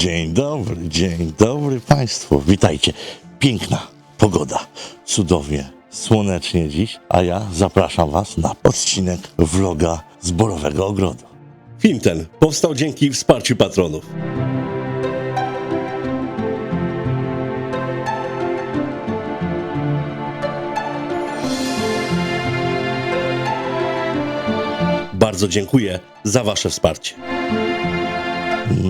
Dzień dobry, dzień dobry Państwu. Witajcie. Piękna pogoda, cudownie, słonecznie dziś, a ja zapraszam Was na odcinek vloga z Borowego Ogrodu. Film ten powstał dzięki wsparciu patronów. Bardzo dziękuję za Wasze wsparcie.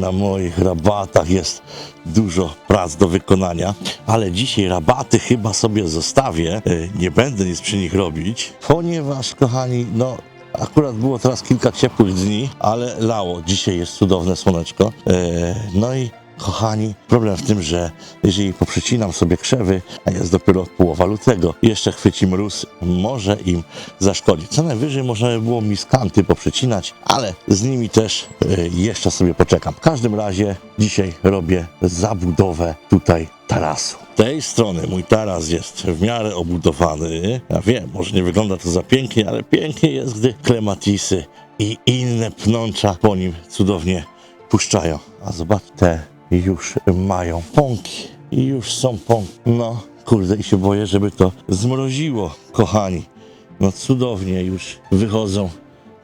Na moich rabatach jest dużo prac do wykonania, ale dzisiaj rabaty chyba sobie zostawię. E, Nie będę nic przy nich robić, ponieważ, kochani, no. Akurat było teraz kilka ciepłych dni, ale lało. Dzisiaj jest cudowne słoneczko. E, No i kochani, problem w tym, że jeżeli poprzecinam sobie krzewy, a jest dopiero połowa lutego, jeszcze chwyci mróz, może im zaszkodzić. Co najwyżej można by było miskanty poprzecinać, ale z nimi też e, jeszcze sobie poczekam. W każdym razie dzisiaj robię zabudowę tutaj tarasu. Tej strony mój taras jest w miarę obudowany. Ja wiem, może nie wygląda to za pięknie, ale pięknie jest, gdy klematisy i inne pnącza po nim cudownie puszczają. A zobacz, te już mają pąki. I już są pąki. No, kurde, i się boję, żeby to zmroziło, kochani. No cudownie już wychodzą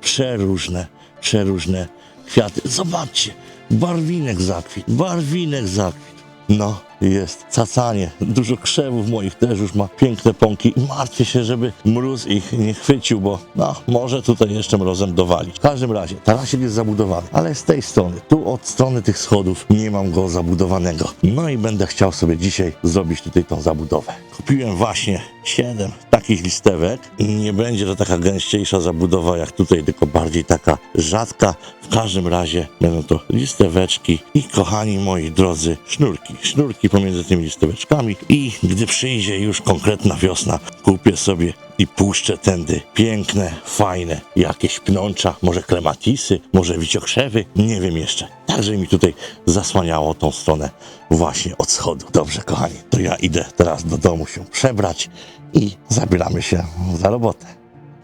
przeróżne, przeróżne kwiaty. Zobaczcie, barwinek zakwit, barwinek zakwit. No, jest cacanie. Dużo krzewów moich też już ma piękne pąki. Martwię się, żeby mróz ich nie chwycił, bo no, może tutaj jeszcze mrozem dowalić. W każdym razie, tarasik jest zabudowany, ale z tej strony, tu od strony tych schodów nie mam go zabudowanego. No i będę chciał sobie dzisiaj zrobić tutaj tą zabudowę. Kupiłem właśnie 7 takich listewek. Nie będzie to taka gęściejsza zabudowa jak tutaj, tylko bardziej taka rzadka. W każdym razie będą to listeweczki i kochani moi drodzy, sznurki. Sznurki pomiędzy tymi listeweczkami i gdy przyjdzie już konkretna wiosna, kupię sobie i puszczę tędy piękne, fajne jakieś pnącza, może klematisy, może wiciokrzewy, nie wiem jeszcze. Także mi tutaj zasłaniało tą stronę właśnie od schodu. Dobrze, kochani, to ja idę teraz do domu się przebrać i zabieramy się za robotę.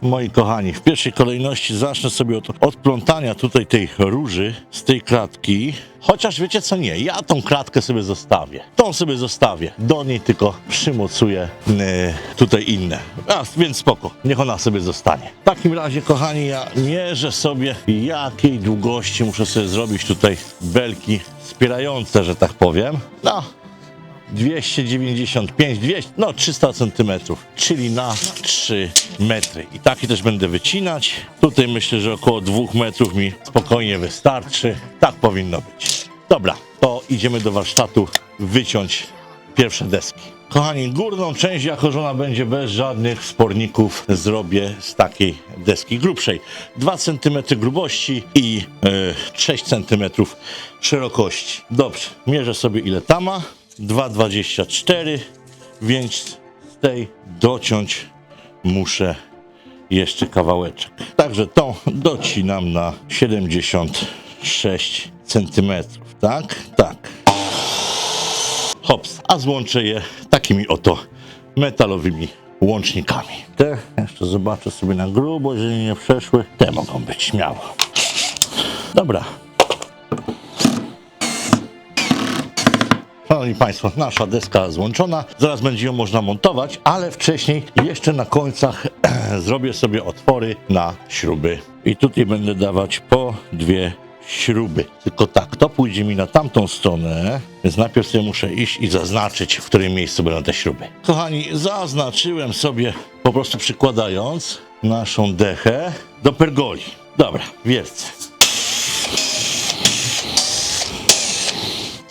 Moi kochani, w pierwszej kolejności zacznę sobie od odplątania tutaj tej róży z tej kratki. Chociaż wiecie co nie, ja tą kratkę sobie zostawię. Tą sobie zostawię. Do niej tylko przymocuję e, tutaj inne. A, więc spoko, niech ona sobie zostanie. W takim razie, kochani, ja mierzę sobie jakiej długości muszę sobie zrobić tutaj belki wspierające, że tak powiem. No, 295, 200, no 300 centymetrów, czyli na 3 metry. I taki też będę wycinać. Tutaj myślę, że około 2 metrów mi spokojnie wystarczy. Tak powinno być. Dobra, to idziemy do warsztatu wyciąć pierwsze deski. Kochani, górną część, jako że ona będzie bez żadnych wsporników, zrobię z takiej deski grubszej. 2 cm grubości i e, 6 cm szerokości. Dobrze, mierzę sobie ile ta ma. 2,24, więc z tej dociąć muszę jeszcze kawałeczek. Także tą docinam na 76 cm. Tak? Tak. Hops, a złączę je takimi oto metalowymi łącznikami. Te jeszcze zobaczę sobie na grubo, jeżeli nie przeszły. Te mogą być śmiało. Dobra, Szanowni Państwo, nasza deska złączona. Zaraz będzie ją można montować, ale wcześniej jeszcze na końcach zrobię sobie otwory na śruby. I tutaj będę dawać po dwie śruby. Tylko tak, to pójdzie mi na tamtą stronę, więc najpierw sobie muszę iść i zaznaczyć, w którym miejscu będą te śruby. Kochani, zaznaczyłem sobie po prostu przykładając naszą dechę do pergoli. Dobra, wiercę.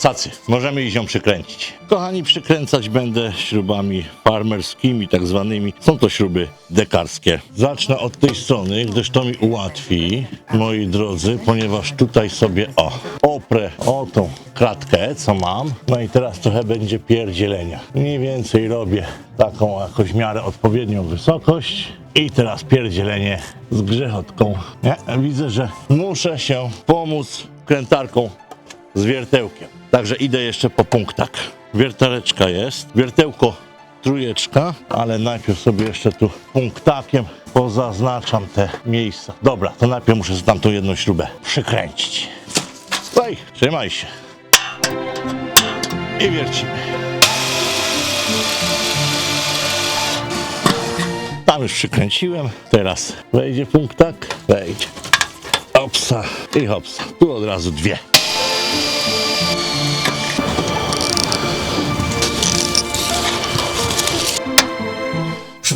Cacy, możemy iść ją przykręcić. Kochani, przykręcać będę śrubami farmerskimi, tak zwanymi. Są to śruby dekarskie. Zacznę od tej strony, gdyż to mi ułatwi, moi drodzy, ponieważ tutaj sobie, o, oprę o tą kratkę, co mam. No i teraz trochę będzie pierdzielenia. Mniej więcej robię taką jakoś miarę odpowiednią wysokość. I teraz pierdzielenie z grzechotką. Widzę, że muszę się pomóc krętarką z wiertełkiem. Także idę jeszcze po punktach. Wiertareczka jest, wiertełko trójeczka, ale najpierw sobie jeszcze tu punktakiem pozaznaczam te miejsca. Dobra, to najpierw muszę tam tą jedną śrubę przykręcić. Oj, trzymaj się. i wiercimy. Tam już przykręciłem. Teraz wejdzie punktak. Wejdzie. Hopsa i hopsa. Tu od razu dwie.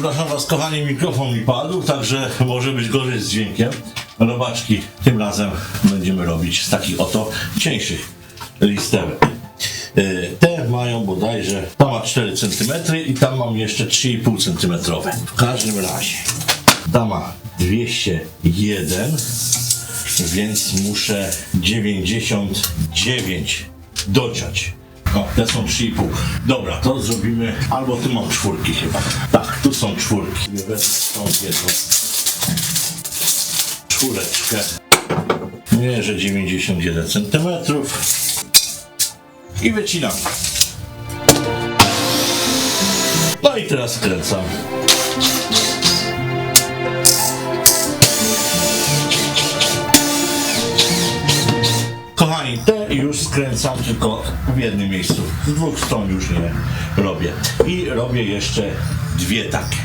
Przepraszam Was, kochani, mikrofon mi padł, także może być gorzej z dźwiękiem. Robaczki tym razem będziemy robić z takich oto cieńszych listełek. E, Te mają bodajże, ta ma 4 cm i tam mam jeszcze 3,5 cm. W każdym razie, ta ma 201, więc muszę 99 dociąć. O, te są 3,5. Dobra, to zrobimy, albo tu mam czwórki chyba. Tak, tu są czwórki. Wezmę stąd jedną czwóreczkę. Mierzę 91 cm i wycinam. No i teraz skręcam. Te już skręcam tylko w jednym miejscu. Z dwóch stron już nie robię. I robię jeszcze dwie takie.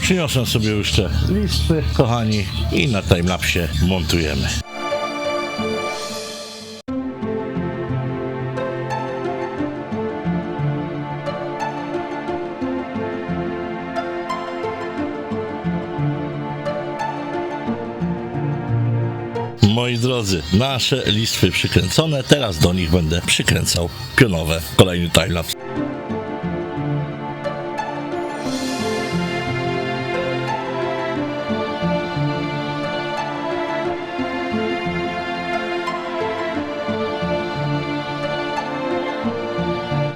Przyniosłem sobie już te listy, kochani, i na timelapsie montujemy. Moi drodzy, nasze listwy przykręcone, teraz do nich będę przykręcał pionowe, kolejny timelapse.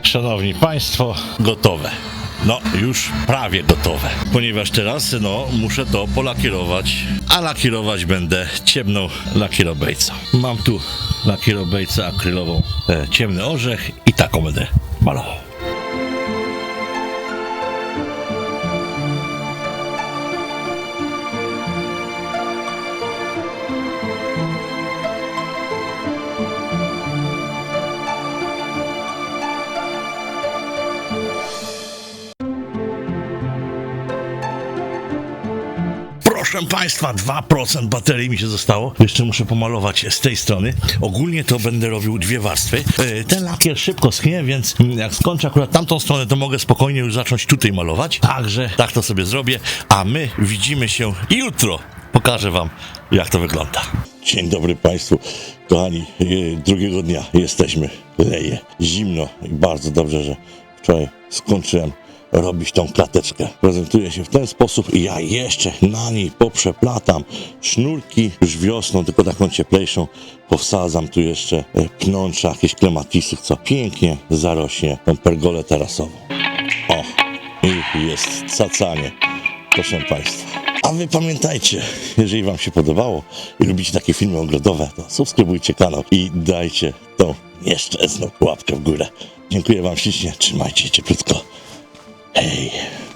Szanowni Państwo, gotowe. No, już prawie gotowe, ponieważ teraz no, muszę to polakierować, a lakierować będę ciemną lakierobejcą. Mam tu lakierobejcę akrylową, e, ciemny orzech i taką będę malował. Proszę Państwa, 2% baterii mi się zostało. Jeszcze muszę pomalować z tej strony. Ogólnie to będę robił dwie warstwy. E, Ten lakier szybko schnie, więc jak skończę akurat tamtą stronę, to mogę spokojnie już zacząć tutaj malować. Także tak to sobie zrobię, a my widzimy się jutro. Pokażę Wam, jak to wygląda. Dzień dobry Państwu. Kochani, e, drugiego dnia jesteśmy. Leje. Zimno i bardzo dobrze, że wczoraj skończyłem robić tą klateczkę. Prezentuje się w ten sposób i ja jeszcze na niej poprzeplatam sznurki już wiosną, tylko taką cieplejszą. Powsadzam tu jeszcze e, pnącza, jakieś klematisy, co pięknie zarośnie tą pergolę tarasową. O, i jest cacanie, proszę Państwa. A Wy pamiętajcie, jeżeli Wam się podobało i lubicie takie filmy ogrodowe, to subskrybujcie kanał i dajcie tą nieszczęsną łapkę w górę. Dziękuję Wam ślicznie, trzymajcie się cieplutko. Hey.